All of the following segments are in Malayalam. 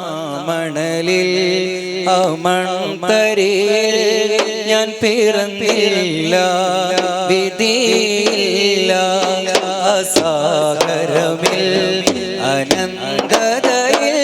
അന്നാമണലിൽ അമൺതരേ ഞാൻ പിറന്നില്ല വിധിയില്ല സാഗരമിൽ അനന്തതയിൽ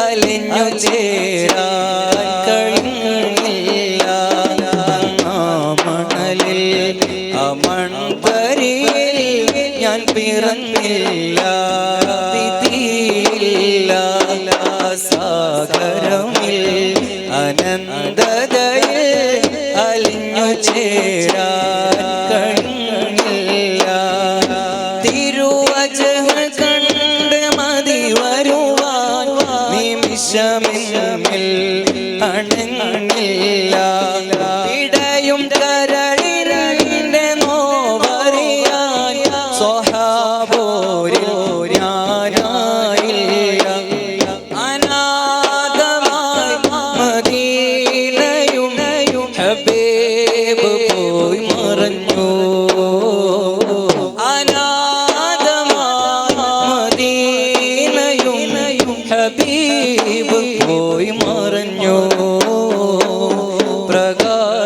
അലിഞ്ഞു ചേരാൻ കഴിഞ്ഞില്ല. അന്നാമണലിൽ അമൺതരിയിൽ ഞാൻ പിറന്നില്ല വിധിയില്ല സാഗരമിൽ അനന്തതയിൽ അലിഞ്ഞു ചേരാൻ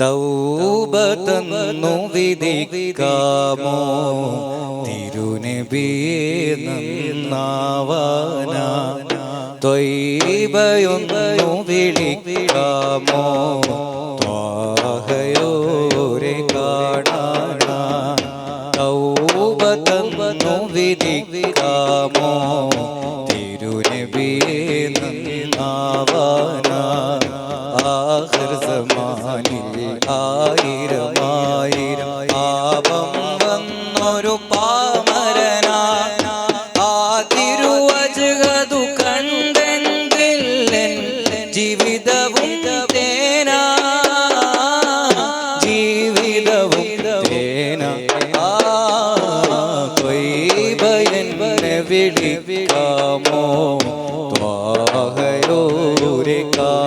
തൗബ തന്നു വിധിക്കാമോ? തിരുനബിയെ നന്നാവാന. വിളിക്കാമോ? ത്വാഹയോരെ കാണാന. തൗബ തന്നു വിധിക്കാമോ?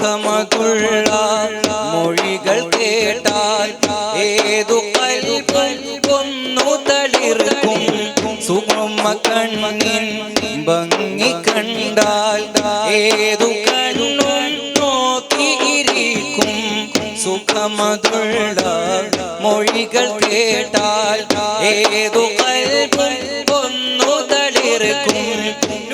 സുഖമതുള്ള മൊഴികൾ കേട്ടാൽ ഏതു കൊന്നു തളിർക്കും സുറുമക്കണ്ണിൻ ഭംഗി കണ്ടാൽ ഏതു കണ്ണും സുഖമതുള്ള മൊഴികൾ കേട്ടാൽ ഏതു കൽപ്പൊന്നു തളിർക്കും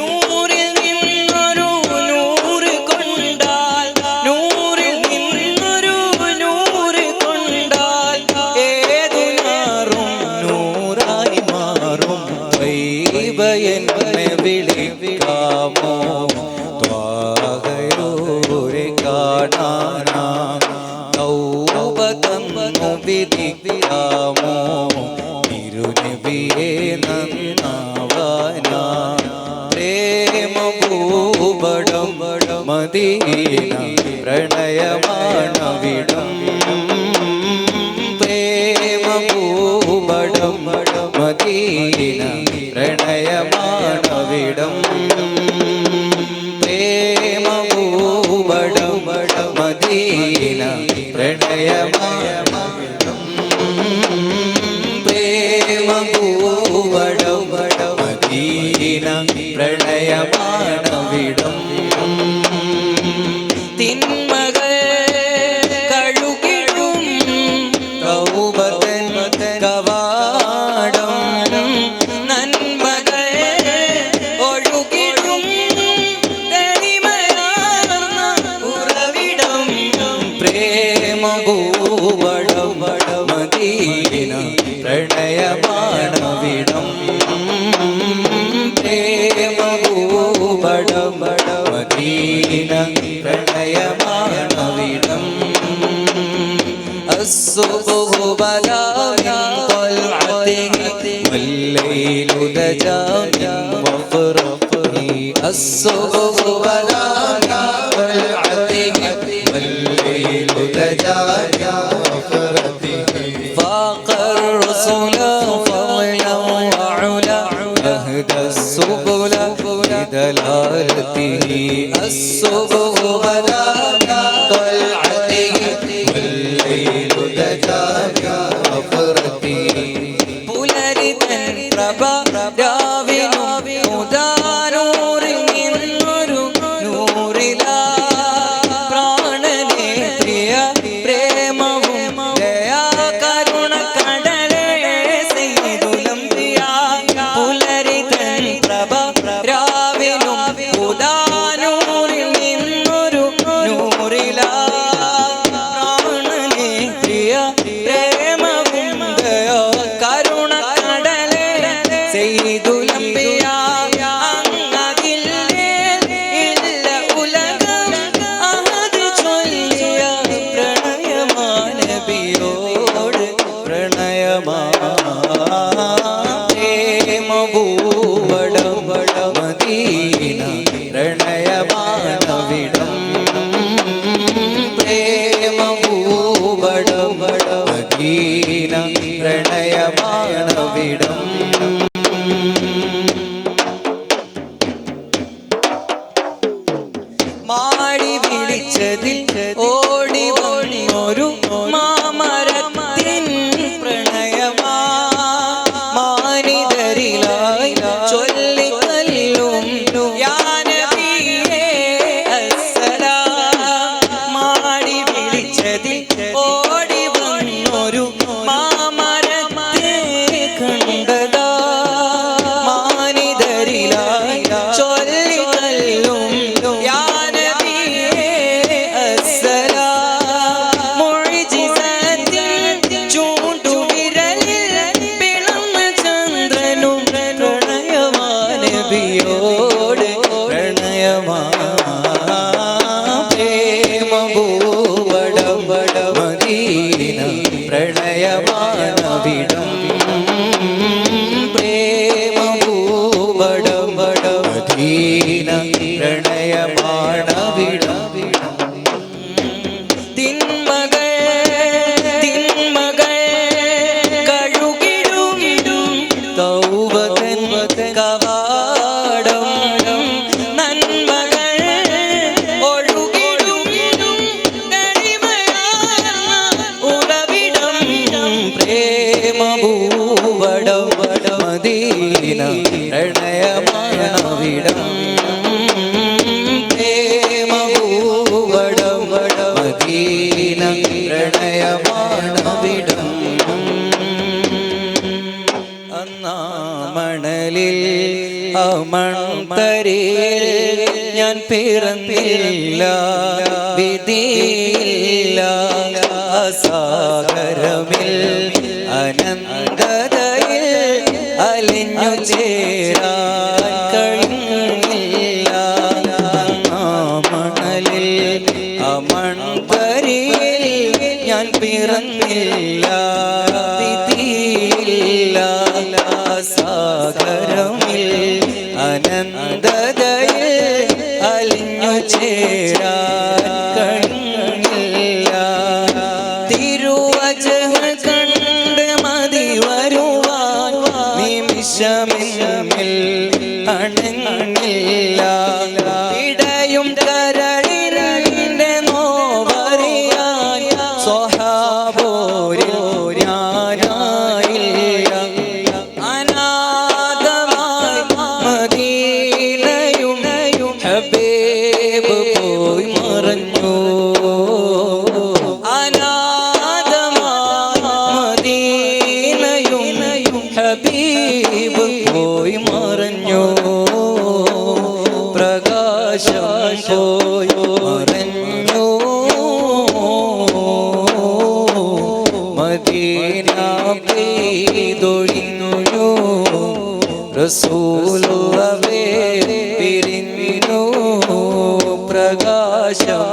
പ്രേമ ഭൂപടം മദീന പ്രണയമാണവിടം പ്രേമ ഭൂപടം മദീന പ്രണയമാണവിടം പ്രേമ ഭൂപടം മദീന പ്രണയമാണവിടം തിന്മകൾ കഴുകിടും തൗബ തൻ കവാടം നന്മകൾ ഒഴുകിടും തനിമയാർന്ന ഉറവിടം പ്രേമഭൂവടം മദീന പ്രണയമാണവിടം പ്രേമഭൂവടം മദീന പ്രണയമാണവിടം الصبح بدا والليل دجا من مفرقه الصبح بدا من طلعته والليل دجا من مفرقه فاق الرسل فضلا وعلا أهدى السبل بدلالته الصبح بدا من طلعته والليل دجا من مفرقه പുലരിതൻ പ്രഭ മാടി പ്രണയമാണവിടം. അന്നാ മണലിൽ അമൺതരിൽ ഞാൻ പിറന്നില്ല വിധിയില്ല സാഗരമിൽ അനന്തതയിൽ അലിഞ്ഞു ചേരാൻ ഞാൻ പിറന്നില്ല വിധിയില്ല സാഗരമിൽ അനന്തതയിൽ അലിഞ്ഞു ചേരാൻ ഹബീബ് പോയി മറഞ്ഞോ. പ്രകാശം പോയി മറഞ്ഞോ. മദീന പെയ്തൊഴിഞ്ഞോ. റസൂലുള്ളവേ പിരിഞ്ഞോ. പ്രകാശം